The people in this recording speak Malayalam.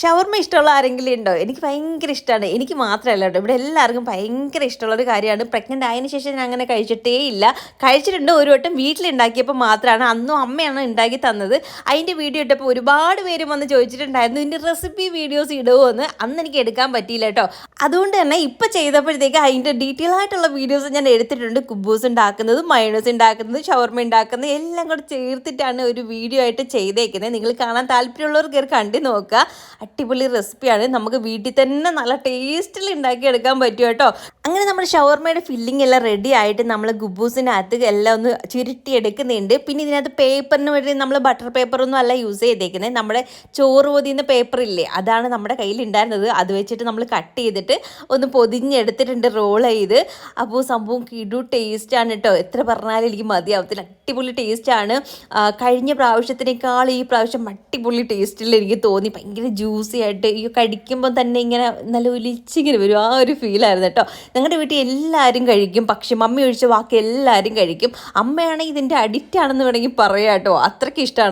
ഷവർമ്മ ഇഷ്ടമുള്ള ആരെങ്കിലും ഉണ്ടോ? എനിക്ക് ഭയങ്കര ഇഷ്ടമാണ് എനിക്ക് മാത്രമല്ല കേട്ടോ. ഇവിടെ എല്ലാവർക്കും ഭയങ്കര ഇഷ്ടമുള്ള ഒരു കാര്യമാണ്. പ്രഗ്നന്റ് ആയതിനു ശേഷം ഞാൻ അങ്ങനെ കഴിച്ചിട്ടേ ഇല്ല. കഴിച്ചിട്ടുണ്ട് ഒരു വട്ടം വീട്ടിലുണ്ടാക്കിയപ്പോൾ മാത്രമാണ് അന്നും അമ്മയാണ് ഉണ്ടാക്കി തന്നത്. അതിന്റെ വീഡിയോ ഇട്ടപ്പോൾ ഒരുപാട് പേര് വന്ന് ചോദിച്ചിട്ടുണ്ടായിരുന്നു ഇതിന്റെ റെസിപ്പി വീഡിയോസ് ഇടുമോ എന്ന്? അന്ന് എനിക്ക് എടുക്കാൻ പറ്റിയില്ല കേട്ടോ. അതുകൊണ്ട് തന്നെ ഇപ്പോൾ ചെയ്തപ്പോഴത്തേക്ക് അതിന്റെ ഡീറ്റെയിൽ ആയിട്ടുള്ള വീഡിയോസ് ഞാൻ എടുത്തിട്ടുണ്ട്. കുബൂസ് ഉണ്ടാക്കുന്നത് മയണസ് ഉണ്ടാക്കുന്നത് ഷവർമ ഉണ്ടാക്കുന്നത് എല്ലാം കൂടെ ചേർത്തിട്ടാണ് ഒരു വീഡിയോ ആയിട്ട് ചെയ്തേക്കുന്നത്. നിങ്ങൾ കാണാൻ താല്പര്യമുള്ളവർ കയറി കണ്ടു നോക്കുക. അടിപൊളി റെസിപ്പിയാണ്. നമുക്ക് വീട്ടിൽ തന്നെ നല്ല ടേസ്റ്റിൽ ഉണ്ടാക്കിയെടുക്കാൻ പറ്റും കേട്ടോ. അങ്ങനെ നമ്മുടെ ഷവർമയുടെ ഫില്ലിംഗ് എല്ലാം റെഡി ആയിട്ട് നമ്മൾ ഗുബൂസിനകത്ത് എല്ലാം ഒന്ന് ചുരുട്ടി എടുക്കുന്നുണ്ട് പിന്നെ ഇതിനകത്ത് പേപ്പറിന് വേണ്ടി നമ്മൾ ബട്ടർ പേപ്പറൊന്നും അല്ല യൂസ് ചെയ്തേക്കുന്നത് നമ്മുടെ ചോറ് പൊതിയുന്ന പേപ്പർ ഇല്ലേ അതാണ് നമ്മുടെ കയ്യിൽ ഉണ്ടായിരുന്നത്. അത് വെച്ചിട്ട് നമ്മൾ കട്ട് ചെയ്തിട്ട് ഒന്ന് പൊതിഞ്ഞെടുത്തിട്ടുണ്ട് റോൾ ചെയ്ത്. അപ്പോൾ സംഭവം കിടു ടേസ്റ്റാണ് കേട്ടോ. എത്ര പറഞ്ഞാലും എനിക്ക് മതിയാവത്തില്ല. അടിപൊളി ടേസ്റ്റാണ് കഴിഞ്ഞ പ്രാവശ്യത്തിനേക്കാൾ ഈ പ്രാവശ്യം അടിപൊളി ടേസ്റ്റിൽ എനിക്ക് തോന്നി. ഭയങ്കര ജ്യൂസി ആയിട്ട് ഈ കടിക്കുമ്പോൾ തന്നെ ഇങ്ങനെ നല്ല ഒലിച്ചിങ്ങനെ വരും. ആ ഒരു ഫീലായിരുന്നു കേട്ടോ. ഞങ്ങളുടെ വീട്ടിൽ എല്ലാവരും കഴിക്കും. പക്ഷെ മമ്മി ഒഴിച്ച് ബാക്കി എല്ലാവരും കഴിക്കും. അമ്മയാണെങ്കിൽ ഇതിന്റെ അഡിക്റ്റ് ആണെന്ന് വേണമെങ്കിൽ പറയാം കേട്ടോ. അത്രയ്ക്ക് ഇഷ്ടമാണ്